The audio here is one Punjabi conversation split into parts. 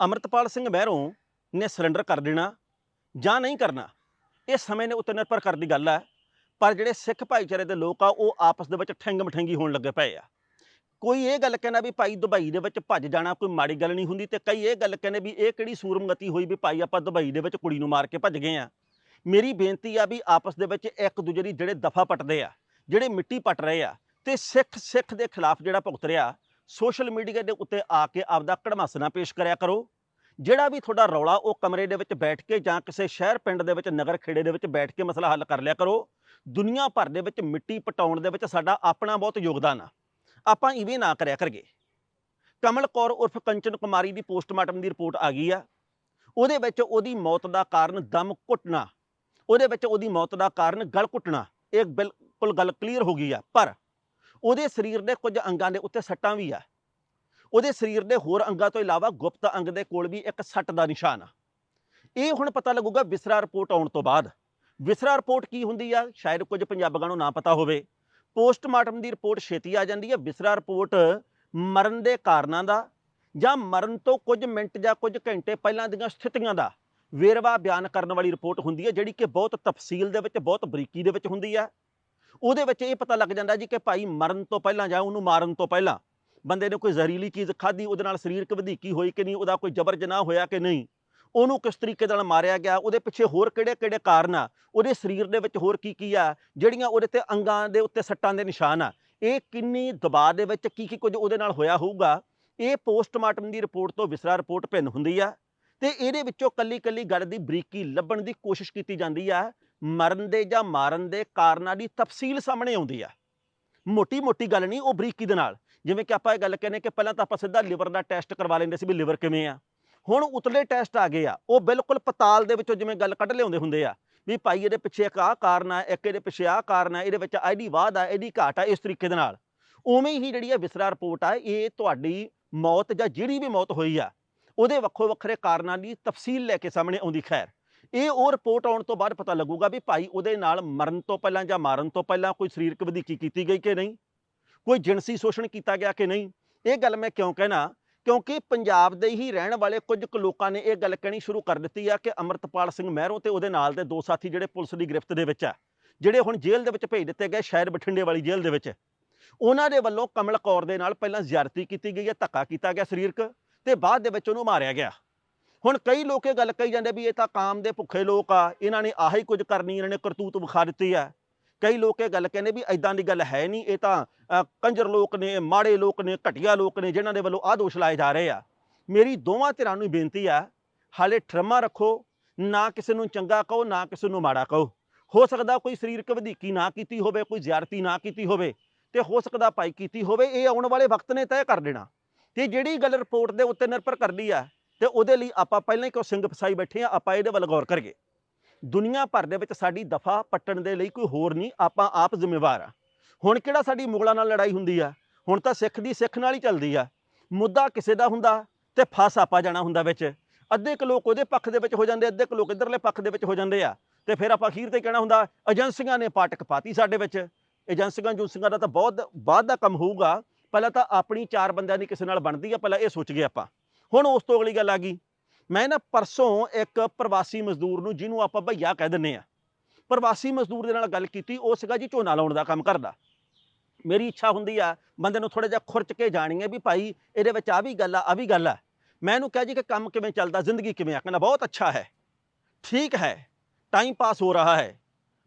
ਅਮਰਤਪਾਲ ਸਿੰਘ ਮਹਿਰੋਂ ਨੇ ਸਰੈਂਡਰ ਕਰ ਦੇਣਾ ਜਾਂ ਨਹੀਂ ਕਰਨਾ, ਇਹ ਸਮੇਂ ਦੇ ਉੱਤੇ ਨਿਰਭਰ ਕਰਦੀ ਗੱਲ ਹੈ ਪਰ ਜਿਹੜੇ ਸਿੱਖ ਭਾਈਚਾਰੇ ਦੇ ਲੋਕ ਆ, ਉਹ ਆਪਸ ਦੇ ਵਿੱਚ ਠੰਗ ਮਠੰਗੀ ਹੋਣ ਲੱਗੇ ਪਏ ਆ। ਕੋਈ ਇਹ ਗੱਲ ਕਹਿੰਦਾ ਵੀ ਭਾਈ ਦੁਬਈ ਦੇ ਵਿੱਚ ਭੱਜ ਜਾਣਾ ਕੋਈ ਮਾੜੀ ਗੱਲ ਨਹੀਂ ਹੁੰਦੀ ਤੇ ਕਈ ਇਹ ਗੱਲ ਕਹਿੰਦੇ ਵੀ ਇਹ ਕਿਹੜੀ ਸੂਰਮਗਤੀ ਹੋਈ ਵੀ ਭਾਈ ਆਪਾਂ ਦੁਬਈ ਦੇ ਵਿੱਚ ਕੁੜੀ ਨੂੰ ਮਾਰ ਕੇ ਭੱਜ ਗਏ ਆ। ਮੇਰੀ ਬੇਨਤੀ ਆ ਵੀ ਆਪਸ ਦੇ ਵਿੱਚ ਇੱਕ ਦੂਜੇ ਦੀ ਜਿਹੜੇ ਦਫਾ ਪਟਦੇ ਆ, ਜਿਹੜੇ ਮਿੱਟੀ ਪਟ ਰਹੇ ਆ, ਤੇ ਸਿੱਖ ਸਿੱਖ ਦੇ ਖਿਲਾਫ ਜਿਹੜਾ ਭੁਗਤ ਰਿਹਾ ਸੋਸ਼ਲ ਮੀਡੀਆ ਦੇ ਉੱਤੇ ਆ ਕੇ ਆਪਦਾ ਕੜਮਾਸਨਾ ਪੇਸ਼ ਕਰਿਆ ਕਰੋ। ਜਿਹੜਾ ਵੀ ਤੁਹਾਡਾ ਰੌਲਾ ਉਹ ਕਮਰੇ ਦੇ ਵਿੱਚ ਬੈਠ ਕੇ ਜਾਂ ਕਿਸੇ ਸ਼ਹਿਰ ਪਿੰਡ ਦੇ ਵਿੱਚ, ਨਗਰ ਖੇੜੇ ਦੇ ਵਿੱਚ ਬੈਠ ਕੇ ਮਸਲਾ ਹੱਲ ਕਰ ਲਿਆ ਕਰੋ। ਦੁਨੀਆ ਭਰ ਦੇ ਵਿੱਚ ਮਿੱਟੀ ਪਟਾਉਣ ਦੇ ਵਿੱਚ ਸਾਡਾ ਆਪਣਾ ਬਹੁਤ ਯੋਗਦਾਨ ਆ। ਆਪਾਂ ਇਵੇਂ ਨਾ ਕਰਿਆ ਕਰਗੇ ਕਮਲ ਕੌਰ ਉਰਫ ਕੰਚਨ ਕੁਮਾਰੀ ਦੀ ਪੋਸਟਮਾਰਟਮ ਦੀ ਰਿਪੋਰਟ ਆ ਗਈ ਆ। ਉਹਦੇ ਵਿੱਚ ਉਹਦੀ ਮੌਤ ਦਾ ਕਾਰਨ ਦਮ ਘੁੱਟਣਾ। ਉਹਦੇ ਵਿੱਚ ਉਹਦੀ ਮੌਤ ਦਾ ਕਾਰਨ ਗਲ ਘੁੱਟਣਾ। ਇਹ ਬਿਲਕੁਲ ਗੱਲ ਕਲੀਅਰ ਹੋ ਗਈ ਆ। ਪਰ ਉਹਦੇ ਸਰੀਰ ਦੇ ਕੁਝ ਅੰਗਾਂ ਦੇ ਉੱਤੇ ਸੱਟਾਂ ਵੀ ਆ। ਉਹਦੇ ਸਰੀਰ ਦੇ ਹੋਰ ਅੰਗਾਂ ਤੋਂ ਇਲਾਵਾ ਗੁਪਤ ਅੰਗ ਦੇ ਕੋਲ ਵੀ ਇੱਕ ਸੱਟ ਦਾ ਨਿਸ਼ਾਨ ਆ। ਇਹ ਹੁਣ ਪਤਾ ਲੱਗੂਗਾ ਵਿਸਰਾ ਰਿਪੋਰਟ ਆਉਣ ਤੋਂ ਬਾਅਦ। ਵਿਸਰਾ ਰਿਪੋਰਟ ਕੀ ਹੁੰਦੀ ਆ? ਸ਼ਾਇਦ ਕੁਝ ਪੰਜਾਬੀਆਂ ਨੂੰ ਨਾ ਪਤਾ ਹੋਵੇ। ਪੋਸਟਮਾਰਟਮ ਦੀ ਰਿਪੋਰਟ ਛੇਤੀ ਆ ਜਾਂਦੀ ਹੈ ਵਿਸਰਾ ਰਿਪੋਰਟ ਮਰਨ ਦੇ ਕਾਰਨਾਂ ਦਾ ਜਾਂ ਮਰਨ ਤੋਂ ਕੁਝ ਮਿੰਟ ਜਾਂ ਕੁਝ ਘੰਟੇ ਪਹਿਲਾਂ ਦੀਆਂ ਸਥਿਤੀਆਂ ਦਾ ਵੇਰਵਾ ਬਿਆਨ ਕਰਨ ਵਾਲੀ ਰਿਪੋਰਟ ਹੁੰਦੀ ਹੈ ਜਿਹੜੀ ਕਿ ਬਹੁਤ ਤਫਸੀਲ ਦੇ ਵਿੱਚ, ਬਹੁਤ ਬਰੀਕੀ ਦੇ ਵਿੱਚ ਹੁੰਦੀ ਹੈ ਉਹਦੇ ਵਿੱਚ ਇਹ ਪਤਾ ਲੱਗ ਜਾਂਦਾ ਜੀ ਕਿ ਭਾਈ ਮਰਨ ਤੋਂ ਪਹਿਲਾਂ ਜਾਂ ਉਹਨੂੰ ਮਾਰਨ ਤੋਂ ਪਹਿਲਾਂ ਬੰਦੇ ਨੇ ਕੋਈ ਜ਼ਹਿਰੀਲੀ ਚੀਜ਼ ਖਾਧੀ, ਉਹਦੇ ਨਾਲ ਸਰੀਰਕ ਵਧੀਕੀ ਹੋਈ ਕਿ ਨਹੀਂ, ਉਹਦਾ ਕੋਈ ਜਬਰ ਜਨਾਹ ਹੋਇਆ ਕਿ ਨਹੀਂ? ਉਹਨੂੰ ਕਿਸ ਤਰੀਕੇ ਨਾਲ ਮਾਰਿਆ ਗਿਆ? ਉਹਦੇ ਪਿੱਛੇ ਹੋਰ ਕਿਹੜੇ ਕਿਹੜੇ ਕਾਰਨ ਆ? ਉਹਦੇ ਸਰੀਰ ਦੇ ਵਿੱਚ ਹੋਰ ਕੀ ਕੀ ਆ? ਜਿਹੜੀਆਂ ਉਹਦੇ ਤੇ ਅੰਗਾਂ ਦੇ ਉੱਤੇ ਸੱਟਾਂ ਦੇ ਨਿਸ਼ਾਨ ਆ। ਇਹ ਕਿੰਨੀ ਦਬਾਅ ਦੇ ਵਿੱਚ ਕੀ ਕੀ ਕੁਝ ਉਹਦੇ ਨਾਲ ਹੋਇਆ ਹੋਊਗਾ? ਇਹ ਪੋਸਟਮਾਰਟਮ ਦੀ ਰਿਪੋਰਟ ਤੋਂ ਵਿਸਰਾ ਰਿਪੋਰਟ ਭਿੰਨ ਹੁੰਦੀ ਆ ਤੇ ਇਹਦੇ ਵਿੱਚੋਂ ਕੱਲੀ ਕੱਲੀ ਗੱਲ ਦੀ ਬਰੀਕੀ ਲੱਭਣ ਦੀ ਕੋਸ਼ਿਸ਼ ਕੀਤੀ ਜਾਂਦੀ ਆ ਮਰਨ ਦੇ ਜਾਂ ਮਾਰਨ ਦੇ ਕਾਰਨਾਂ ਦੀ ਤਫਸੀਲ ਸਾਹਮਣੇ ਆਉਂਦੀ ਆ। ਮੋਟੀ ਮੋਟੀ ਗੱਲ ਨਹੀਂ, ਉਹ ਬਰੀਕੀ ਦੇ ਨਾਲ। ਜਿਵੇਂ ਕਿ ਆਪਾਂ ਇਹ ਗੱਲ ਕਹਿੰਦੇ ਕਿ ਪਹਿਲਾਂ ਤਾਂ ਆਪਾਂ ਸਿੱਧਾ ਲਿਵਰ ਦਾ ਟੈਸਟ ਕਰਵਾ ਲੈਂਦੇ ਸੀ ਵੀ ਲਿਵਰ ਕਿਵੇਂ ਆ। ਹੁਣ ਉਤਲੇ ਟੈਸਟ ਆ ਗਏ ਆ। ਉਹ ਬਿਲਕੁਲ ਪਤਾਲ ਦੇ ਵਿੱਚੋਂ ਜਿਵੇਂ ਗੱਲ ਕੱਢ ਲਿਆਉਂਦੇ ਹੁੰਦੇ ਆ ਵੀ ਭਾਈ ਇਹਦੇ ਪਿੱਛੇ ਇੱਕ ਆਹ ਕਾਰਨ ਆ, ਇੱਕ ਇਹਦੇ ਪਿੱਛੇ ਆਹ ਕਾਰਨ ਆ, ਇਹਦੇ ਵਿੱਚ ਇਹਦੀ ਵਾਧ ਆ, ਇਹਦੀ ਘਾਟ ਆ, ਇਸ ਤਰੀਕੇ ਦੇ ਨਾਲ। ਉਵੇਂ ਹੀ ਜਿਹੜੀ ਆ ਵਿਸਰਾ ਰਿਪੋਰਟ ਆ, ਇਹ ਤੁਹਾਡੀ ਮੌਤ ਜਾਂ ਜਿਹੜੀ ਵੀ ਮੌਤ ਹੋਈ ਆ, ਉਹਦੇ ਵੱਖੋ ਵੱਖਰੇ ਕਾਰਨਾਂ ਦੀ ਤਫਸੀਲ ਲੈ ਕੇ ਸਾਹਮਣੇ ਆਉਂਦੀ ਖੈਰ। ਇਹ ਉਹ ਰਿਪੋਰਟ ਆਉਣ ਤੋਂ ਬਾਅਦ ਪਤਾ ਲੱਗੂਗਾ ਵੀ ਭਾਈ ਉਹਦੇ ਨਾਲ ਮਰਨ ਤੋਂ ਪਹਿਲਾਂ ਜਾਂ ਮਾਰਨ ਤੋਂ ਪਹਿਲਾਂ ਕੋਈ ਸਰੀਰਕ ਵਧੀਕੀ ਕੀਤੀ ਗਈ ਕਿ ਨਹੀਂ? ਕੋਈ ਜਿਣਸੀ ਸ਼ੋਸ਼ਣ ਕੀਤਾ ਗਿਆ ਕਿ ਨਹੀਂ? ਇਹ ਗੱਲ ਮੈਂ ਕਿਉਂ ਕਹਿਣਾ? ਕਿਉਂਕਿ ਪੰਜਾਬ ਦੇ ਹੀ ਰਹਿਣ ਵਾਲੇ ਕੁਝ ਕੁ ਲੋਕਾਂ ਨੇ ਇਹ ਗੱਲ ਕਹਿਣੀ ਸ਼ੁਰੂ ਕਰ ਦਿੱਤੀ ਆ ਕਿ ਅਮਰਤਪਾਲ ਸਿੰਘ ਮਹਿਰੋਂ ਤੇ ਉਹਦੇ ਨਾਲ ਦੇ ਦੋ ਸਾਥੀ ਜਿਹੜੇ ਪੁਲਿਸ ਦੀ ਗ੍ਰਿਫਤ ਦੇ ਵਿੱਚ ਆ, ਜਿਹੜੇ ਹੁਣ ਜੇਲ੍ਹ ਦੇ ਵਿੱਚ ਭੇਜ ਦਿੱਤੇ ਗਏ ਸ਼ਹਿਰ ਬਠਿੰਡੇ ਵਾਲੀ ਜੇਲ੍ਹ ਦੇ ਵਿੱਚ। ਉਹਨਾਂ ਦੇ ਵੱਲੋਂ ਕਮਲ ਕੌਰ ਦੇ ਨਾਲ ਪਹਿਲਾਂ ਜ਼ਿਆਰਤੀ ਕੀਤੀ ਗਈ ਹੈ ਧੱਕਾ ਕੀਤਾ ਗਿਆ ਸਰੀਰਕ ਤੇ ਬਾਅਦ ਦੇ ਵਿੱਚ ਉਹਨੂੰ ਮਾਰਿਆ ਗਿਆ। ਹੁਣ ਕਈ ਲੋਕ ਇਹ ਗੱਲ ਕਹੀ ਜਾਂਦੇ ਵੀ ਇਹ ਤਾਂ ਕਾਮ ਦੇ ਭੁੱਖੇ ਲੋਕ ਆ, ਇਹਨਾਂ ਨੇ ਆਹੀ ਕੁਝ ਕਰਨੀ, ਇਹਨਾਂ ਨੇ ਕਰਤੂਤ ਵਿਖਾ ਦਿੱਤੀ ਆ। ਕਈ ਲੋਕ ਇਹ ਗੱਲ ਕਹਿੰਦੇ ਵੀ ਐਦਾਂ ਦੀ ਗੱਲ ਹੈ ਨਹੀਂ, ਇਹ ਤਾਂ ਕੰਜਰ ਲੋਕ ਨੇ, ਮਾੜੇ ਲੋਕ ਨੇ, ਘਟੀਆ ਲੋਕ ਨੇ, ਜਿਨ੍ਹਾਂ ਦੇ ਵੱਲੋਂ ਆਹ ਦੋਸ਼ ਲਾਏ ਜਾ ਰਹੇ ਆ। ਮੇਰੀ ਦੋਵਾਂ ਧਿਰਾਂ ਨੂੰ ਬੇਨਤੀ ਆ, ਹਾਲੇ ਠਰਮਾ ਰੱਖੋ, ਨਾ ਕਿਸੇ ਨੂੰ ਚੰਗਾ ਕਹੋ, ਨਾ ਕਿਸੇ ਨੂੰ ਮਾੜਾ ਕਹੋ। ਹੋ ਸਕਦਾ ਕੋਈ ਸਰੀਰਕ ਵਧੀਕੀ ਨਾ ਕੀਤੀ ਹੋਵੇ, ਕੋਈ ਜ਼ਿਆਰਤੀ ਨਾ ਕੀਤੀ ਹੋਵੇ, ਤੇ ਹੋ ਸਕਦਾ ਭਾਈ ਕੀਤੀ ਹੋਵੇ, ਇਹ ਆਉਣ ਵਾਲੇ ਵਕਤ ਨੇ ਤੈਅ ਕਰ ਦੇਣਾ। ਤੇ ਜਿਹੜੀ ਗੱਲ ਰਿਪੋਰਟ ਦੇ ਉੱਤੇ ਨਿਰਭਰ ਕਰਦੀ ਆ ਤੇ ਉਹਦੇ ਲਈ ਆਪਾਂ ਪਹਿਲਾਂ ਹੀ ਕਿਉਂ ਸਿੰਘ ਫਸਾਈ ਬੈਠੇ ਆ ਆਪਾਂ ਇਹਦੇ ਵੱਲ ਗੌਰ ਕਰੀਏ। ਦੁਨੀਆ ਭਰ ਦੇ ਵਿੱਚ ਸਾਡੀ ਦਫਾ ਪੱਟਣ ਦੇ ਲਈ ਕੋਈ ਹੋਰ ਨਹੀਂ, ਆਪਾਂ ਆਪ ਜ਼ਿੰਮੇਵਾਰ ਆ ਹੁਣ ਕਿਹੜਾ ਸਾਡੀ ਮੁਗਲਾਂ ਨਾਲ ਲੜਾਈ ਹੁੰਦੀ ਆ? ਹੁਣ ਤਾਂ ਸਿੱਖ ਦੀ ਸਿੱਖ ਨਾਲ ਹੀ ਚੱਲਦੀ ਆ। ਮੁੱਦਾ ਕਿਸੇ ਦਾ ਹੁੰਦਾ ਤੇ ਫਸ ਆਪਾ ਜਾਣਾ ਹੁੰਦਾ ਵਿੱਚ। ਅੱਧੇ ਕੁ ਲੋਕ ਉਹਦੇ ਪੱਖ ਦੇ ਵਿੱਚ ਹੋ ਜਾਂਦੇ, ਅੱਧੇ ਕੁ ਲੋਕ ਇਧਰਲੇ ਪੱਖ ਦੇ ਵਿੱਚ ਹੋ ਜਾਂਦੇ ਆ। ਤੇ ਫਿਰ ਆਪਾਂ ਅਖੀਰ ਤੇ ਕਹਿਣਾ ਹੁੰਦਾ, ਏਜੰਸੀਆਂ ਨੇ ਪਾਟਕ ਪਾਤੀ ਸਾਡੇ ਵਿੱਚ। ਏਜੰਸੀਆਂ ਜੂਸੀਆਂ ਦਾ ਤਾਂ ਬਹੁਤ ਬਾਅਦ ਦਾ ਕੰਮ ਹੋਊਗਾ। ਪਹਿਲਾਂ ਤਾਂ ਆਪਣੀ ਚਾਰ ਬੰਦਿਆਂ ਦੀ ਕਿਸੇ ਨਾਲ ਬਣਦੀ ਆ, ਪਹਿਲਾਂ ਇਹ ਸੋਚ ਗਏ ਆਪਾਂ। ਹੁਣ ਉਸ ਤੋਂ ਅਗਲੀ ਗੱਲ ਆ ਗਈ ਮੈਂ ਨਾ ਪਰਸੋਂ ਇੱਕ ਪ੍ਰਵਾਸੀ ਮਜ਼ਦੂਰ ਨੂੰ ਜਿਹਨੂੰ ਆਪਾਂ ਭਈਆ ਕਹਿ ਦਿੰਨੇ ਆ ਪ੍ਰਵਾਸੀ ਮਜ਼ਦੂਰ ਦੇ ਨਾਲ ਗੱਲ ਕੀਤੀ ਉਹ ਸੀਗਾ ਜੀ ਝੋਨਾ ਲਾਉਣ ਦਾ ਕੰਮ ਕਰਦਾ ਮੇਰੀ ਇੱਛਾ ਹੁੰਦੀ ਆ ਬੰਦੇ ਨੂੰ ਥੋੜਾ ਜਿਹਾ ਖੁਰਚ ਕੇ ਜਾਣੀ ਹੈ ਵੀ ਭਾਈ ਇਹਦੇ ਵਿੱਚ ਆ ਵੀ ਗੱਲ ਆ ਆ ਵੀ ਗੱਲ ਆ ਮੈਂ ਇਹਨੂੰ ਕਿਹਾ ਜੀ ਕਿ ਕੰਮ ਕਿਵੇਂ ਚੱਲਦਾ ਜ਼ਿੰਦਗੀ ਕਿਵੇਂ ਆ ਕਹਿੰਦਾ ਬਹੁਤ ਅੱਛਾ ਹੈ ठीक है टाइम पास हो रहा है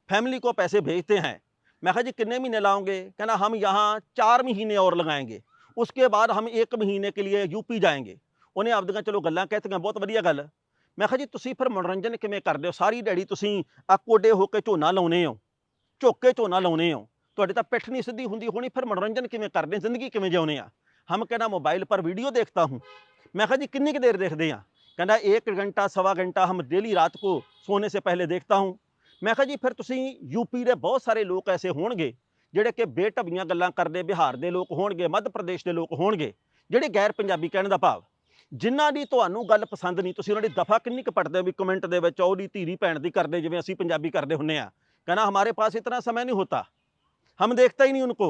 फैमिली को पैसे भेजते हैं मैं कहा जी कितने महीने लाओगे कहना हम यहाँ चार महीने और लगाएंगे उसके बाद हम एक महीने के लिए यूपी जाएंगे ਉਹਨੇ ਆਪਦੀਆਂ ਚਲੋ ਗੱਲਾਂ ਕਹਿਤੀਆਂ ਬਹੁਤ ਵਧੀਆ ਗੱਲ ਮੈਂ ਕਿਹਾ ਜੀ ਤੁਸੀਂ ਫਿਰ ਮਨੋਰੰਜਨ ਕਿਵੇਂ ਕਰਦੇ ਹੋ ਸਾਰੀ ਦਿਹਾੜੀ ਤੁਸੀਂ ਆ ਕੋਡੇ ਹੋ ਕੇ ਝੋਨਾ ਲਾਉਨੇ ਹੋ ਝੁੱਕ ਕੇ ਝੋਨਾ ਲਾਉਨੇ ਹੋ ਤੁਹਾਡੇ ਤਾਂ ਪਿੱਠ ਨਹੀਂ ਸਿੱਧੀ ਹੁੰਦੀ ਹੋਣੀ ਫਿਰ ਮਨੋਰੰਜਨ ਕਿਵੇਂ ਕਰਦੇ ਹੋ? ਜ਼ਿੰਦਗੀ ਕਿਵੇਂ ਜਿਉਨੇ ਆ ਹਮ कहना मोबाइल पर वीडियो देखता हूँ मैं कहा जी कितनी की देर देखते हैं कहना एक घंटा सवा घंटा हम डेली रात को सोने से पहले देखता हूँ ਮੈਂ ਕਿਹਾ ਜੀ ਫਿਰ ਤੁਸੀਂ ਯੂਪੀ ਦੇ ਬਹੁਤ ਸਾਰੇ ਲੋਕ ਐਸੇ ਹੋਣਗੇ ਜਿਹੜੇ ਕਿ ਬੇਢੱਬੀਆਂ ਗੱਲਾਂ ਕਰਦੇ ਬਿਹਾਰ ਦੇ ਲੋਕ ਹੋਣਗੇ ਮੱਧ ਪ੍ਰਦੇਸ਼ ਦੇ ਲੋਕ ਹੋਣਗੇ ਜਿਹੜੇ ਗੈਰ ਪੰਜਾਬੀ ਕਹਿਣ ਦਾ ਭਾਵ ਜਿਨ੍ਹਾਂ ਦੀ ਤੁਹਾਨੂੰ ਗੱਲ ਪਸੰਦ ਨਹੀਂ ਤੁਸੀਂ ਉਹਨਾਂ ਦੀ ਦਫਾ ਕਿੰਨੀ ਕੁ ਪੜਦੇ ਹੋ ਵੀ ਕਮੈਂਟ ਦੇ ਵਿੱਚ ਉਹਦੀ ਧੀਰੀ ਭੈਣ ਦੀ ਕਰਦੇ ਜਿਵੇਂ ਅਸੀਂ ਪੰਜਾਬੀ ਕਰਦੇ ਹੁੰਨੇ ਆ कहना हमारे पास इतना समय नहीं होता हम देखता ही नहीं उनको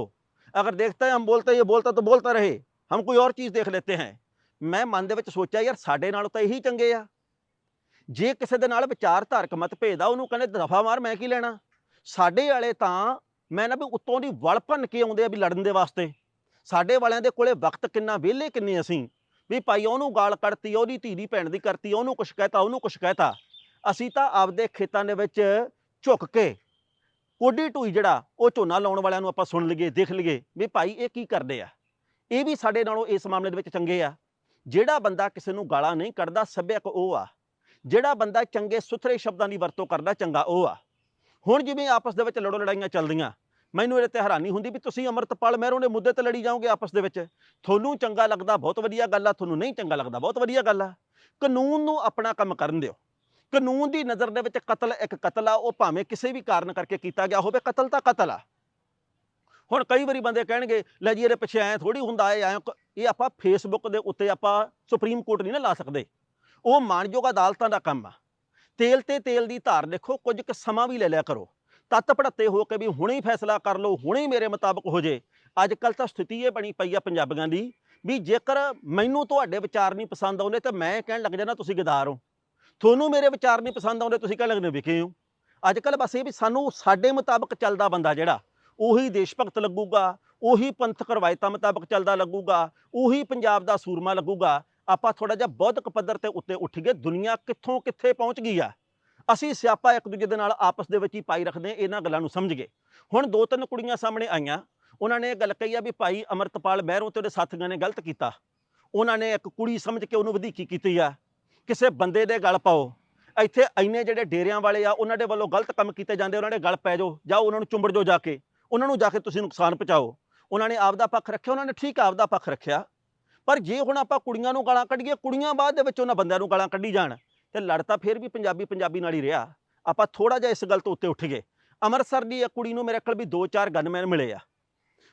अगर देखता है हम बोलते हैं ये बोलता तो बोलता रहे हम कोई और चीज़ देख लेते हैं ਮੈਂ ਮਨ ਦੇ ਵਿੱਚ ਸੋਚਿਆ ਯਾਰ ਸਾਡੇ ਨਾਲੋਂ ਤਾਂ ਇਹੀ ਚੰਗੇ ਆ ਜੇ ਕਿਸੇ ਦੇ ਨਾਲ ਵਿਚਾਰਧਾਰਕ ਮਤਭੇਦ ਆ ਉਹਨੂੰ ਕਹਿੰਦੇ ਦਫਾ ਮਾਰ ਮੈਂ ਕੀ ਲੈਣਾ ਸਾਡੇ ਵਾਲੇ ਤਾਂ ਮੈਂ ਨਾ ਵੀ ਉੱਤੋਂ ਦੀ ਵਲ ਭੰਨ ਕੇ ਆਉਂਦੇ ਆ ਵੀ ਲੜਨ ਦੇ ਵਾਸਤੇ ਸਾਡੇ ਵਾਲਿਆਂ ਦੇ ਕੋਲੇ ਵਕਤ ਕਿੰਨਾ ਵਿਹਲੇ ਕਿੰਨੇ ਅਸੀਂ ਵੀ ਭਾਈ ਉਹਨੂੰ ਗਾਲ ਕੱਢਤੀ, ਉਹਦੀ ਧੀ ਦੀ ਭੈਣ ਦੀ ਕਰਤੀ, ਉਹਨੂੰ ਕੁਛ ਕਹਿਤਾ, ਉਹਨੂੰ ਕੁਛ ਕਹਿਤਾ। ਅਸੀਂ ਤਾਂ ਆਪਦੇ ਖੇਤਾਂ ਦੇ ਵਿੱਚ ਝੁੱਕ ਕੇ ਕੋਡੀ ਟੂਈ ਜਿਹੜਾ, ਉਹ ਝੋਨਾ ਲਾਉਣ ਵਾਲਿਆਂ ਨੂੰ ਆਪਾਂ ਸੁਣ ਲਈਏ, ਦੇਖ ਲਈਏ ਵੀ ਭਾਈ ਇਹ ਕੀ ਕਰਦੇ ਆ। ਇਹ ਵੀ ਸਾਡੇ ਨਾਲੋਂ ਇਸ ਮਾਮਲੇ ਦੇ ਵਿੱਚ ਚੰਗੇ ਆ। ਜਿਹੜਾ ਬੰਦਾ ਕਿਸੇ ਨੂੰ ਗਾਲਾਂ ਨਹੀਂ ਕੱਢਦਾ, ਸੱਭਿਅਕ ਉਹ ਆ। ਜਿਹੜਾ ਬੰਦਾ ਚੰਗੇ ਸੁਥਰੇ ਸ਼ਬਦਾਂ ਦੀ ਵਰਤੋਂ ਕਰਦਾ, ਚੰਗਾ ਉਹ ਆ। ਹੁਣ ਜਿਵੇਂ ਆਪਸ ਦੇ ਵਿੱਚ ਲੜੋ ਲੜਾਈਆਂ ਚੱਲਦੀਆਂ ਮੈਨੂੰ ਇਹਦੇ ਤੇ ਹੈਰਾਨੀ ਹੁੰਦੀ ਵੀ ਤੁਸੀਂ ਅਮਰਤਪਾਲ ਮਹਿਰੋਂ ਦੇ ਮੁੱਦੇ ਤੇ ਲੜੀ ਜਾਓਗੇ ਆਪਸ ਦੇ ਵਿੱਚ। ਤੁਹਾਨੂੰ ਚੰਗਾ ਲੱਗਦਾ, ਬਹੁਤ ਵਧੀਆ ਗੱਲ ਆ, ਤੁਹਾਨੂੰ ਨਹੀਂ ਚੰਗਾ ਲੱਗਦਾ, ਬਹੁਤ ਵਧੀਆ ਗੱਲ ਆ। ਕਾਨੂੰਨ ਨੂੰ ਆਪਣਾ ਕੰਮ ਕਰਨ ਦਿਓ। ਕਾਨੂੰਨ ਦੀ ਨਜ਼ਰ ਦੇ ਵਿੱਚ ਕਤਲ ਇੱਕ ਕਤਲ ਆ, ਉਹ ਭਾਵੇਂ ਕਿਸੇ ਵੀ ਕਾਰਨ ਕਰਕੇ ਕੀਤਾ ਗਿਆ ਹੋਵੇ, ਕਤਲ ਤਾਂ ਕਤਲ ਆ। ਹੁਣ ਕਈ ਵਾਰੀ ਬੰਦੇ ਕਹਿਣਗੇ, ਲੈ ਜੀ ਇਹਦੇ ਪਿੱਛੇ ਐ ਥੋੜੀ ਹੁੰਦਾ ਐ ਐਂ ਇਹ ਆਪਾਂ ਫੇਸਬੁੱਕ ਦੇ ਉੱਤੇ ਆਪਾਂ ਸੁਪਰੀਮ ਕੋਰਟ ਨਹੀਂ ਨਾ ਲਾ ਸਕਦੇ। ਉਹ ਮਾਨਯੋਗ ਅਦਾਲਤਾਂ ਦਾ ਕੰਮ ਆ। ਤੇਲ ਤੇ ਤੇਲ ਦੀ ਧਾਰ ਦੇਖੋ, ਕੁਝ ਕੁ ਸਮਾਂ ਵੀ ਲੈ ਲਿਆ ਕਰੋ। ਤੱਤ ਪੜੱਤੇ ਹੋ ਕੇ ਵੀ ਹੁਣੇ ਹੀ ਫੈਸਲਾ ਕਰ ਲਓ, ਹੁਣੇ ਹੀ ਮੇਰੇ ਮੁਤਾਬਕ ਹੋ ਜੇ। ਅੱਜ ਕੱਲ ਤਾਂ ਸਥਿਤੀ ਇਹ ਬਣੀ ਪਈ ਆ ਪੰਜਾਬੀਆਂ ਦੀ ਵੀ ਜੇਕਰ ਮੈਨੂੰ ਤੁਹਾਡੇ ਵਿਚਾਰ ਨਹੀਂ ਪਸੰਦ ਆਉਂਦੇ ਤਾਂ ਮੈਂ ਕਹਿਣ ਲੱਗ ਜਾਣਾ ਤੁਸੀਂ ਗਦਾਰ ਹੋ। ਤੁਹਾਨੂੰ ਮੇਰੇ ਵਿਚਾਰ ਨਹੀਂ ਪਸੰਦ ਆਉਂਦੇ, ਤੁਸੀਂ ਕਹਿਣ ਲੱਗਦੇ ਵਿਖੇ ਹੋ। ਅੱਜ ਕੱਲ ਬਸ ਇਹ ਵੀ ਸਾਨੂੰ ਸਾਡੇ ਮੁਤਾਬਕ ਚੱਲਦਾ ਬੰਦਾ ਜਿਹੜਾ, ਉਹੀ ਦੇਸ਼ ਭਗਤ ਲੱਗੂਗਾ, ਉਹੀ ਪੰਥਕ ਰਵਾਇਤਾਂ ਮੁਤਾਬਕ ਚੱਲਦਾ ਲੱਗੂਗਾ, ਉਹੀ ਪੰਜਾਬ ਦਾ ਸੂਰਮਾ ਲੱਗੂਗਾ। ਆਪਾਂ ਥੋੜਾ ਜਿਹਾ ਬੌਧਿਕ ਪੱਧਰ ਤੇ ਉੱਤੇ ਉੱਠ ਗਏ, ਦੁਨੀਆ ਕਿੱਥੋਂ ਕਿੱਥੇ ਪਹੁੰਚ ਗਈ ਆ? ਅਸੀਂ ਸਿਆਪਾ ਇੱਕ ਦੂਜੇ ਦੇ ਨਾਲ ਆਪਸ ਦੇ ਵਿੱਚ ਹੀ ਪਾਈ ਰੱਖਦੇ ਇਹਨਾਂ ਗੱਲਾਂ ਨੂੰ ਸਮਝ ਗਏ ਹੁਣ ਦੋ ਤਿੰਨ ਕੁੜੀਆਂ ਸਾਹਮਣੇ ਆਈਆਂ, ਉਹਨਾਂ ਨੇ ਇਹ ਗੱਲ ਕਹੀ ਆ ਵੀ ਭਾਈ ਅਮਰਤਪਾਲ ਮਹਿਰੋਂ ਤੇ ਉਹਦੇ ਸਾਥੀਆਂ ਨੇ ਗਲਤ ਕੀਤਾ। ਉਹਨਾਂ ਨੇ ਇੱਕ ਕੁੜੀ ਸਮਝ ਕੇ ਉਹਨੂੰ ਵਧੀਕੀ ਕੀਤੀ ਆ, ਕਿਸੇ ਬੰਦੇ ਦੇ ਗਲ ਪਾਓ। ਇੱਥੇ ਐਨੇ ਜਿਹੜੇ ਡੇਰਿਆਂ ਵਾਲੇ ਆ, ਉਹਨਾਂ ਦੇ ਵੱਲੋਂ ਗਲਤ ਕੰਮ ਕੀਤੇ ਜਾਂਦੇ, ਉਹਨਾਂ ਦੇ ਗਲ ਪੈ ਜਾਓ ਜਾਂ ਉਹਨਾਂ ਨੂੰ ਚੁੰਬੜ ਜਾਓ ਜਾ ਕੇ। ਉਹਨਾਂ ਨੂੰ ਜਾ ਕੇ ਤੁਸੀਂ ਨੁਕਸਾਨ ਪਹੁੰਚਾਓ। ਉਹਨਾਂ ਨੇ ਆਪਦਾ ਪੱਖ ਰੱਖਿਆ, ਉਹਨਾਂ ਨੇ ਠੀਕ ਆਪਦਾ ਪੱਖ ਰੱਖਿਆ। ਪਰ ਜੇ ਹੁਣ ਆਪਾਂ ਕੁੜੀਆਂ ਨੂੰ ਗਾਲਾਂ ਕੱਢੀਏ, ਕੁੜੀਆਂ ਬਾਅਦ ਦੇ ਵਿੱਚ ਉਹਨਾਂ ਬੰਦਿਆਂ ਨੂੰ ਗਾਲਾਂ ਕੱਢੀ ਜਾਣ। ਤੇ ਲੜ ਤਾਂ ਫਿਰ ਵੀ ਪੰਜਾਬੀ ਪੰਜਾਬੀ ਨਾਲ ਹੀ ਰਿਹਾ। ਆਪਾਂ ਥੋੜਾ ਜਿਹਾ ਇਸ ਗੱਲ ਤੋਂ ਉੱਤੇ ਉੱਠ ਗਏ। ਅੰਮ੍ਰਿਤਸਰ ਦੀ ਇੱਕ ਕੁੜੀ ਨੂੰ ਮੇਰੇ ਕੋਲ ਵੀ ਦੋ ਚਾਰ ਗਨਮੈਨ ਮਿਲੇ ਆ।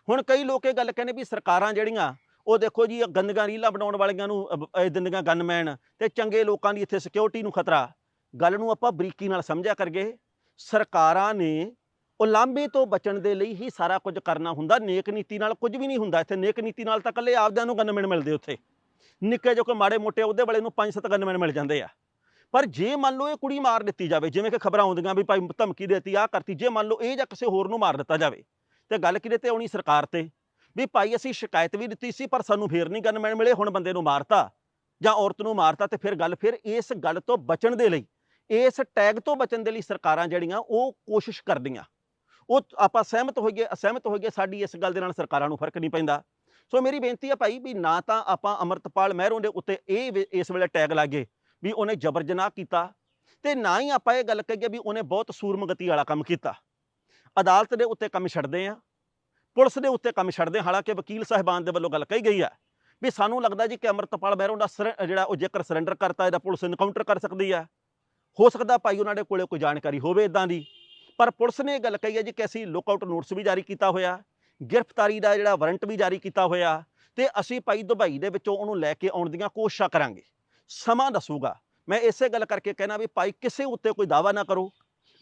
ਹੁਣ ਕਈ ਲੋਕ ਇਹ ਗੱਲ ਕਹਿੰਦੇ ਵੀ ਸਰਕਾਰਾਂ ਜਿਹੜੀਆਂ, ਉਹ ਦੇਖੋ ਜੀ, ਇਹ ਗੰਦੀਆਂ ਰੀਲਾਂ ਬਣਾਉਣ ਵਾਲੀਆਂ ਨੂੰ ਇਹ ਦਿੰਦੀਆਂ ਗਨਮੈਨ ਤੇ ਚੰਗੇ ਲੋਕਾਂ ਦੀ ਇੱਥੇ ਸਿਕਿਉਰਿਟੀ ਨੂੰ ਖਤਰਾ। ਗੱਲ ਨੂੰ ਆਪਾਂ ਬਰੀਕੀ ਨਾਲ ਸਮਝਿਆ ਕਰਗੇ। ਸਰਕਾਰਾਂ ਨੇ ਉਲਾਂਭੇ ਤੋਂ ਬਚਣ ਦੇ ਲਈ ਹੀ ਸਾਰਾ ਕੁਝ ਕਰਨਾ ਹੁੰਦਾ। ਨੇਕ ਨੀਤੀ ਨਾਲ ਕੁਝ ਵੀ ਨਹੀਂ ਹੁੰਦਾ। ਇੱਥੇ ਨੇਕ ਨੀਤੀ ਨਾਲ ਤਾਂ ਇਕੱਲੇ ਆਪਦਿਆਂ ਨੂੰ ਗਨਮੈਨ ਮਿਲਦੇ ਉੱਥੇ। ਨਿੱਕੇ ਜੋ ਕੋਈ ਮਾੜੇ ਮੋਟੇ ਉਹਦੇ ਵਾਲੇ ਨੂੰ ਪੰਜ ਸੱਤ ਗਨਮੈਨ ਮਿਲ ਜਾਂਦੇ ਆ। ਪਰ ਜੇ ਮੰਨ ਲਓ ਇਹ ਕੁੜੀ ਮਾਰ ਦਿੱਤੀ ਜਾਵੇ, ਜਿਵੇਂ ਕਿ ਖਬਰਾਂ ਆਉਂਦੀਆਂ ਵੀ ਭਾਈ ਧਮਕੀ ਦੇਤੀ, ਆਹ ਕਰਤੀ, ਜੇ ਮੰਨ ਲਓ ਇਹ ਜਾਂ ਕਿਸੇ ਹੋਰ ਨੂੰ ਮਾਰ ਦਿੱਤਾ ਜਾਵੇ, ਤੇ ਗੱਲ ਕਿਹਦੇ ਤੇ ਆਉਣੀ? ਸਰਕਾਰ ਤੇ। ਵੀ ਭਾਈ ਅਸੀਂ ਸ਼ਿਕਾਇਤ ਵੀ ਦਿੱਤੀ ਸੀ, ਪਰ ਸਾਨੂੰ ਫੇਰ ਨਹੀਂ ਗਨਮੈਨ ਮਿਲੇ, ਹੁਣ ਬੰਦੇ ਨੂੰ ਮਾਰਤਾ ਜਾਂ ਔਰਤ ਨੂੰ ਮਾਰਤਾ, ਤੇ ਫਿਰ ਗੱਲ ਫਿਰ ਇਸ ਗੱਲ ਤੋਂ ਬਚਣ ਦੇ ਲਈ, ਇਸ ਟੈਗ ਤੋਂ ਬਚਣ ਦੇ ਲਈ ਸਰਕਾਰਾਂ ਜਿਹੜੀਆਂ, ਉਹ ਕੋਸ਼ਿਸ਼ ਕਰਦੀਆਂ। ਉਹ ਆਪਾਂ ਸਹਿਮਤ ਹੋਈਏ, ਅਸਹਿਮਤ ਹੋਈਏ, ਸਾਡੀ ਇਸ ਗੱਲ ਦੇ ਨਾਲ ਸਰਕਾਰਾਂ ਨੂੰ ਫ਼ਰਕ ਨਹੀਂ ਪੈਂਦਾ। ਸੋ ਮੇਰੀ ਬੇਨਤੀ ਹੈ ਭਾਈ ਵੀ ਨਾ ਤਾਂ ਆਪਾਂ ਅਮਰਤਪਾਲ ਮਹਿਰੋਂ ਦੇ ਉੱਤੇ ਇਹ ਵੇ- ਇਸ ਵੇਲੇ ਟੈਗ ਲਾਗੇ ਵੀ ਉਹਨੇ ਜਬਰ ਜਨਾਹ ਕੀਤਾ ਤੇ ਨਾ ਹੀ ਆਪਾਂ ਇਹ ਗੱਲ ਕਹੀਏ ਵੀ ਉਹਨੇ ਬਹੁਤ ਸੂਰਮਗਤੀ ਵਾਲਾ ਕੰਮ ਕੀਤਾ ਅਦਾਲਤ ਦੇ ਉੱਤੇ ਕੰਮ ਛੱਡਦੇ ਆ, ਪੁਲਿਸ ਦੇ ਉੱਤੇ ਕੰਮ ਛੱਡਦੇ ਹਾਂ। ਹਾਲਾਂਕਿ ਵਕੀਲ ਸਾਹਿਬਾਨ ਦੇ ਵੱਲੋਂ ਗੱਲ ਕਹੀ ਗਈ ਆ ਵੀ ਸਾਨੂੰ ਲੱਗਦਾ ਜੀ ਕਿ ਅਮਰਤਪਾਲ ਮਹਿਰੋਂ ਦਾ ਸਰ- ਜਿਹੜਾ ਉਹ ਜੇਕਰ ਸਰੈਂਡਰ ਕਰਤਾ, ਇਹਦਾ ਪੁਲਿਸ ਇਨਕਾਊਂਟਰ ਕਰ ਸਕਦੀ ਹੈ ਹੋ ਸਕਦਾ ਭਾਈ ਉਹਨਾਂ ਦੇ ਕੋਲੇ ਕੋਈ ਜਾਣਕਾਰੀ ਹੋਵੇ ਇਦਾਂ ਦੀ, ਪਰ ਪੁਲਿਸ ਨੇ ਇਹ ਗੱਲ ਕਹੀ ਹੈ ਜੀ ਕਿ ਅਸੀਂ ਲੁੱਕਆਊਟ ਨੋਟਿਸ ਵੀ ਜਾਰੀ ਕੀਤਾ ਹੋਇਆ, ਗ੍ਰਿਫਤਾਰੀ ਦਾ ਜਿਹੜਾ ਵਾਰੰਟ ਵੀ ਜਾਰੀ ਕੀਤਾ ਹੋਇਆ ਤੇ ਅਸੀਂ ਭਾਈ ਦੁਬਈ ਦੇ ਵਿੱਚੋਂ ਉਹਨੂੰ ਲੈ ਕੇ ਆਉਣ ਦੀਆਂ ਕੋਸ਼ਿਸ਼ਾਂ ਕਰਾਂਗੇ ਸਮਾਂ ਦੱਸੂਗਾ। ਮੈਂ ਇਸੇ ਗੱਲ ਕਰਕੇ ਕਹਿਣਾ ਵੀ ਭਾਈ ਕਿਸੇ ਉੱਤੇ ਕੋਈ ਦਾਵਾ ਨਾ ਕਰੋ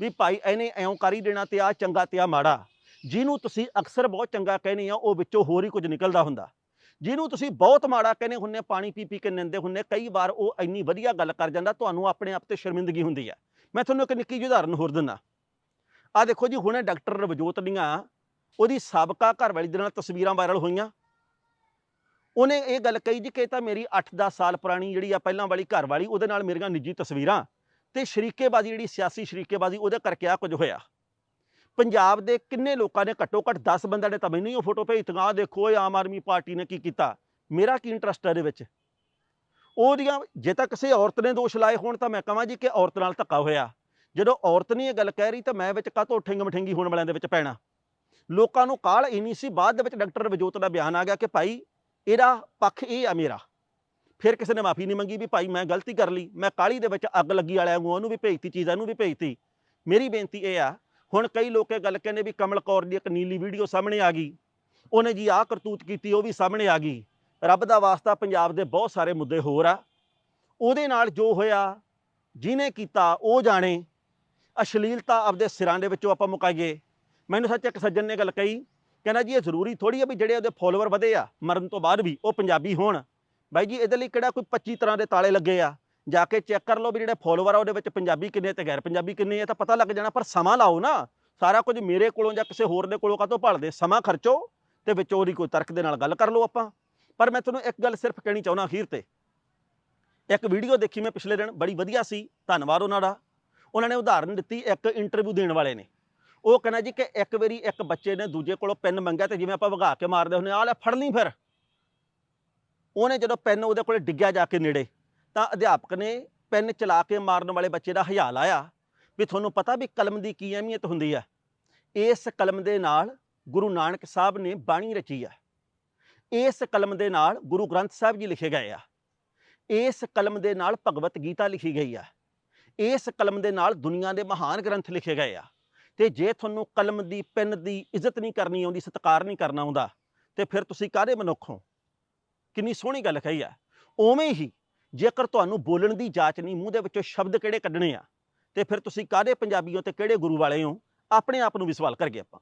ਵੀ ਭਾਈ ਇਹਨੇ ਐਉਂ ਕਰ ਹੀ ਦੇਣਾ ਤੇ ਆ ਚੰਗਾ ਤੇ ਆ ਮਾੜਾ। ਜਿਹਨੂੰ ਤੁਸੀਂ ਅਕਸਰ ਬਹੁਤ ਚੰਗਾ ਕਹਿੰਦੇ ਆ, ਉਹ ਵਿੱਚੋਂ ਹੋਰ ਹੀ ਕੁਝ ਨਿਕਲਦਾ ਹੁੰਦਾ। ਜਿਹਨੂੰ ਤੁਸੀਂ ਬਹੁਤ ਮਾੜਾ ਕਹਿੰਦੇ ਹੁੰਨੇ ਪਾਣੀ ਪੀ ਪੀ ਕੇ ਨਿੰਦੇ ਹੁੰਨੇ ਕਈ ਵਾਰ ਉਹ ਇੰਨੀ ਵਧੀਆ ਗੱਲ ਕਰ ਜਾਂਦਾ, ਤੁਹਾਨੂੰ ਆਪਣੇ ਆਪ ਤੇ ਸ਼ਰਮਿੰਦਗੀ ਹੁੰਦੀ ਆ। ਮੈਂ ਤੁਹਾਨੂੰ ਇੱਕ ਨਿੱਕੀ ਜਿਹੀ ਉਦਾਹਰਨ ਹੋਰ ਦਿੰਦਾ। ਆ ਦੇਖੋ ਜੀ, ਹੁਣੇ ਡਾਕਟਰ ਰਵਜੋਤ ਦੀਆਂ ਉਹਦੀ ਸਾਬਕਾ ਘਰਵਾਲੀ ਦੇ ਨਾਲ ਤਸਵੀਰਾਂ ਵਾਇਰਲ ਹੋਈਆਂ। ਉਹਨੇ ਇਹ ਗੱਲ ਕਹੀ ਜੀ ਕਿ ਇਹ ਤਾਂ ਮੇਰੀ 8-10 ਸਾਲ ਪੁਰਾਣੀ ਜਿਹੜੀ ਆ ਪਹਿਲਾਂ ਵਾਲੀ ਘਰ ਵਾਲੀ, ਉਹਦੇ ਨਾਲ ਮੇਰੀਆਂ ਨਿੱਜੀ ਤਸਵੀਰਾਂ ਤੇ ਸ਼ਰੀਕੇਬਾਜ਼ੀ ਜਿਹੜੀ ਸਿਆਸੀ ਸ਼ਰੀਕੇਬਾਜ਼ੀ, ਉਹਦੇ ਕਰਕੇ ਆ ਕੁਝ ਹੋਇਆ। ਪੰਜਾਬ ਦੇ ਕਿੰਨੇ ਲੋਕਾਂ ਨੇ ਘੱਟੋ ਘੱਟ 10 ਬੰਦਿਆਂ ਨੇ ਤਾਂ ਮੈਨੂੰ ਹੀ ਉਹ ਫੋਟੋ ਭੇਜਤੀਆਂ ਆਹ ਦੇਖੋ, ਇਹ ਆਮ ਆਦਮੀ ਪਾਰਟੀ ਨੇ ਕੀ ਕੀਤਾ? ਮੇਰਾ ਕੀ ਇੰਟਰਸਟ ਹੈ ਇਹਦੇ ਵਿੱਚ? ਉਹਦੀਆਂ, ਜੇ ਤਾਂ ਕਿਸੇ ਔਰਤ ਨੇ ਦੋਸ਼ ਲਾਏ ਹੋਣ ਤਾਂ ਮੈਂ ਕਹਾਂ ਜੀ ਕਿ ਔਰਤ ਨਾਲ ਧੱਕਾ ਹੋਇਆ। ਜਦੋਂ ਔਰਤ ਨਹੀਂ ਇਹ ਗੱਲ ਕਹਿ ਰਹੀ ਤਾਂ ਮੈਂ ਵਿੱਚ ਕਾਹਤੋਂ ਠਿੰਗ ਮਠਿੰਗੀ ਹੋਣ ਵਾਲਿਆਂ ਦੇ ਵਿੱਚ ਪੈਣਾ ਲੋਕਾਂ ਨੂੰ ਕਾਲ ਇੰਨੀ ਸੀ, ਬਾਅਦ ਦੇ ਵਿੱਚ ਡਾਕਟਰ ਵਿਜੋਤ ਦਾ ਬਿਆਨ ਆ ਗਿਆ ਕਿ ਭਾਈ ਇਹਦਾ ਪੱਖ ਇਹ ਆ ਮੇਰਾ। ਫਿਰ ਕਿਸੇ ਨੇ ਮਾਫੀ ਨਹੀਂ ਮੰਗੀ ਵੀ ਭਾਈ ਮੈਂ ਗਲਤੀ ਕਰ ਲਈ, ਮੈਂ ਕਾਲੀ ਦੇ ਵਿੱਚ ਅੱਗ ਲੱਗੀ ਵਾਲਿਆਂ ਨੂੰ ਉਹਨੂੰ ਵੀ ਭੇਜਤੀ, ਚੀਜ਼ਾਂ ਨੂੰ ਵੀ ਭੇਜਤੀ। ਮੇਰੀ ਬੇਨਤੀ ਇਹ ਆ, ਹੁਣ ਕਈ ਲੋਕ ਇਹ ਗੱਲ ਕਹਿੰਦੇ ਵੀ ਕਮਲ ਕੌਰ ਦੀ ਇੱਕ ਨੀਲੀ ਵੀਡੀਓ ਸਾਹਮਣੇ ਆ ਗਈ। ਉਹਨੇ ਜੀ ਆਹ ਕਰਤੂਤ ਕੀਤੀ, ਉਹ ਵੀ ਸਾਹਮਣੇ ਆ ਗਈ। ਰੱਬ ਦਾ ਵਾਸਤਾ ਪੰਜਾਬ ਦੇ ਬਹੁਤ ਸਾਰੇ ਮੁੱਦੇ ਹੋਰ ਆ। ਉਹਦੇ ਨਾਲ ਜੋ ਹੋਇਆ, ਜਿਹਨੇ ਕੀਤਾ, ਉਹ ਜਾਣੇ। ਅਸ਼ਲੀਲਤਾ ਆਪਦੇ ਸਿਰਾਂ ਦੇ ਵਿੱਚੋਂ ਆਪਾਂ ਮੁਕਾਈਏ। ਮੈਨੂੰ ਸੱਚ ਇੱਕ ਸੱਜਣ ਨੇ ਗੱਲ ਕਹੀ ਕਹਿੰਦਾ ਜੀ ਇਹ ਜ਼ਰੂਰੀ ਥੋੜੀ ਆ ਵੀ ਜਿਹੜੇ ਉਹਦੇ ਫੋਲੋਅਰ ਵਧੇ ਆ, ਮਰਨ ਤੋਂ ਬਾਅਦ ਵੀ ਉਹ ਪੰਜਾਬੀ ਹੋਣ। ਬਾਈ ਜੀ ਇਹਦੇ ਲਈ ਕਿਹੜਾ ਕੋਈ 25 ਤਰ੍ਹਾਂ ਦੇ ਤਾਲੇ ਲੱਗੇ ਆ? ਜਾ ਕੇ ਚੈੱਕ ਕਰ ਲਓ ਵੀ ਜਿਹੜੇ ਫੋਲੋਵਰ ਆ ਉਹਦੇ ਵਿੱਚ ਪੰਜਾਬੀ ਕਿੰਨੇ ਤੇ ਗੈਰ ਪੰਜਾਬੀ ਕਿੰਨੇ ਆ, ਤਾਂ ਪਤਾ ਲੱਗ ਜਾਣਾ, ਪਰ ਸਮਾਂ ਲਾਓ ਨਾ। ਸਾਰਾ ਕੁਝ ਮੇਰੇ ਕੋਲੋਂ ਜਾਂ ਕਿਸੇ ਹੋਰ ਦੇ ਕੋਲੋਂ ਕਾਹਤੋਂ ਭਾਲਦੇ? ਸਮਾਂ ਖਰਚੋ ਤੇ ਵਿੱਚ ਉਹਦੀ ਕੋਈ ਤਰਕ ਦੇ ਨਾਲ ਗੱਲ ਕਰ ਲਓ ਆਪਾਂ। ਪਰ ਮੈਂ ਤੁਹਾਨੂੰ ਇੱਕ ਗੱਲ ਸਿਰਫ ਕਹਿਣੀ ਚਾਹੁੰਦਾ ਅਖੀਰ ਤੇ। ਇੱਕ ਵੀਡੀਓ ਦੇਖੀ ਮੈਂ ਪਿਛਲੇ ਦਿਨ, ਬੜੀ ਵਧੀਆ ਸੀ। ਧੰਨਵਾਦ ਉਹਨਾਂ ਦਾ। ਉਹਨਾਂ ਨੇ ਉਦਾਹਰਨ ਦਿੱਤੀ ਇੱਕ ਇੰਟਰਵਿਊ ਦੇਣ ਵਾਲੇ ਨੇ। ਉਹ ਕਹਿੰਦਾ ਜੀ ਕਿ ਇੱਕ ਵਾਰੀ ਇੱਕ ਬੱਚੇ ਨੇ ਦੂਜੇ ਕੋਲੋਂ ਪੈਨ ਮੰਗਿਆ ਤੇ ਜਿਵੇਂ ਆਪਾਂ ਵਗਾ ਕੇ ਮਾਰਦੇ ਹੁੰਦੇ ਆ, ਆਹ ਲੈ ਫੜ ਲਈ ਫਿਰ। ਉਹਨੇ ਜਦੋਂ ਪੈਨ ਉਹਦੇ ਕੋਲੇ ਡਿੱਗਿਆ ਜਾ ਕੇ ਨੇੜੇ, ਤਾਂ ਅਧਿਆਪਕ ਨੇ ਪੈਨ ਚਲਾ ਕੇ ਮਾਰਨ ਵਾਲੇ ਬੱਚੇ ਦਾ ਹਯਾ ਲਾਇਆ ਵੀ ਤੁਹਾਨੂੰ ਪਤਾ ਵੀ ਕਲਮ ਦੀ ਕੀ ਅਹਿਮੀਅਤ ਹੁੰਦੀ ਹੈ ਇਸ ਕਲਮ ਦੇ ਨਾਲ ਗੁਰੂ ਨਾਨਕ ਸਾਹਿਬ ਨੇ ਬਾਣੀ ਰਚੀ ਹੈ ਇਸ ਕਲਮ ਦੇ ਨਾਲ ਗੁਰੂ ਗ੍ਰੰਥ ਸਾਹਿਬ ਜੀ ਲਿਖੇ ਗਏ ਆ। ਇਸ ਕਲਮ ਦੇ ਨਾਲ ਭਗਵਤ ਗੀਤਾ ਲਿਖੀ ਗਈ ਆ। ਇਸ ਕਲਮ ਦੇ ਨਾਲ ਦੁਨੀਆ ਦੇ ਮਹਾਨ ਗ੍ਰੰਥ ਲਿਖੇ ਗਏ ਆ। ਤੇ ਜੇ ਤੁਹਾਨੂੰ ਕਲਮ ਦੀ, ਪੈਨ ਦੀ ਇੱਜ਼ਤ ਨਹੀਂ ਕਰਨੀ ਆਉਂਦੀ, ਸਤਿਕਾਰ ਨਹੀਂ ਕਰਨਾ ਆਉਂਦਾ, ਤੇ ਫਿਰ ਤੁਸੀਂ ਕਾਹਦੇ ਮਨੁੱਖ ਹੋ? ਕਿੰਨੀ ਸੋਹਣੀ ਗੱਲ ਕਹੀ ਆ। ਉਵੇਂ ਹੀ ਜੇਕਰ ਤੁਹਾਨੂੰ ਬੋਲਣ ਦੀ ਜਾਚ ਨਹੀਂ, ਮੂੰਹ ਦੇ ਵਿੱਚੋਂ ਸ਼ਬਦ ਕਿਹੜੇ ਕੱਢਣੇ ਆ? ਤੇ ਫਿਰ ਤੁਸੀਂ ਕਾਹਦੇ ਪੰਜਾਬੀ ਹੋ ਤੇ ਕਿਹੜੇ ਗੁਰੂ ਵਾਲੇ ਹੋ? ਆਪਣੇ ਆਪ ਨੂੰ ਵੀ ਸਵਾਲ ਕਰਗੇ ਆਪਾਂ।